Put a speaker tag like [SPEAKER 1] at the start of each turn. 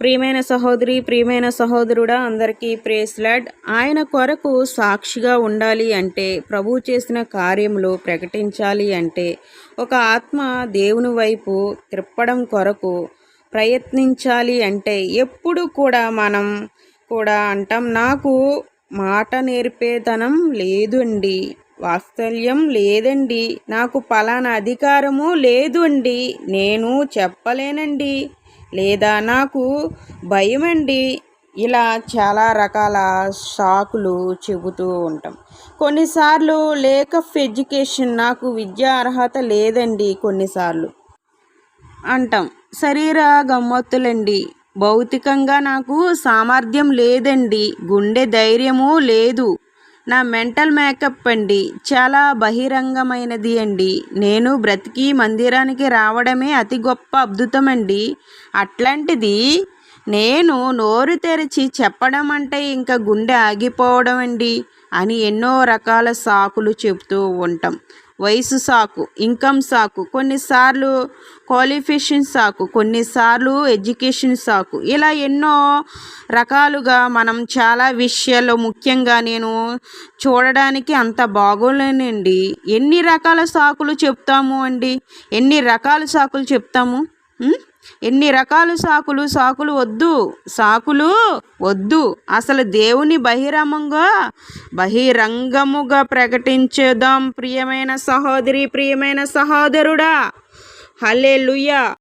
[SPEAKER 1] ప్రియమైన సహోదరి ప్రియమైన సహోదరుడా అందరికీ ప్రేస్లాడ్ ఆయన కొరకు సాక్షిగా ఉండాలి అంటే ప్రభు చేసిన కార్యములు ప్రకటించాలి అంటే ఒక ఆత్మ దేవుని వైపు త్రిప్పడం కొరకు ప్రయత్నించాలి అంటే ఎప్పుడు కూడా మనం కూడా అంటాం నాకు మాట నేర్పేతనం లేదండి వాత్సల్యం లేదండి నాకు పలానా అధికారము లేదు అండి నేను చెప్పలేనండి. లేదా నాకు భయమండి. ఇలా చాలా రకాల షాకులు చెబుతూ ఉంటాం. కొన్నిసార్లు లేక్ ఆఫ్ ఎడ్యుకేషన్ నాకు విద్యా అర్హత లేదండి కొన్నిసార్లు. అంటాం శరీర గమ్మత్తులండి. భౌతికంగా నాకు సామర్థ్యం లేదండి. గుండె ధైర్యము లేదు. నా మెంటల్ మేకప్ అండి. చాలా బహిరంగమైనది అండి. నేను బ్రతికి మందిరానికి రావడమే అతి గొప్ప అద్భుతం అండి. అట్లాంటిది నేను నోరు తెరిచి చెప్పడం అంటే ఇంకా గుండె ఆగిపోవడం అండి అని ఎన్నో రకాల సాకులు చెబుతూ ఉంటాం. వయసు సాకు ఇన్కమ్ సాకు కొన్నిసార్లు క్వాలిఫికేషన్ సాకు కొన్నిసార్లు ఎడ్యుకేషన్ సాకు. ఇలా ఎన్నో రకాలుగా మనం చాలా విషయాల్లో ముఖ్యంగా నేను చూడడానికి అంత బాగోలేనండి. ఎన్ని రకాల సాకులు చెప్తాము అండి? ఎన్ని రకాల సాకులు చెప్తాము? ఎన్ని రకాల సాకులు? సాకులు వద్దు. సాకులు వద్దు. అసలు దేవుని బహిరంగంగా బహిరంగముగా ప్రకటించేద్దాం ప్రియమైన సహోదరి ప్రియమైన సహోదరుడా. హల్లే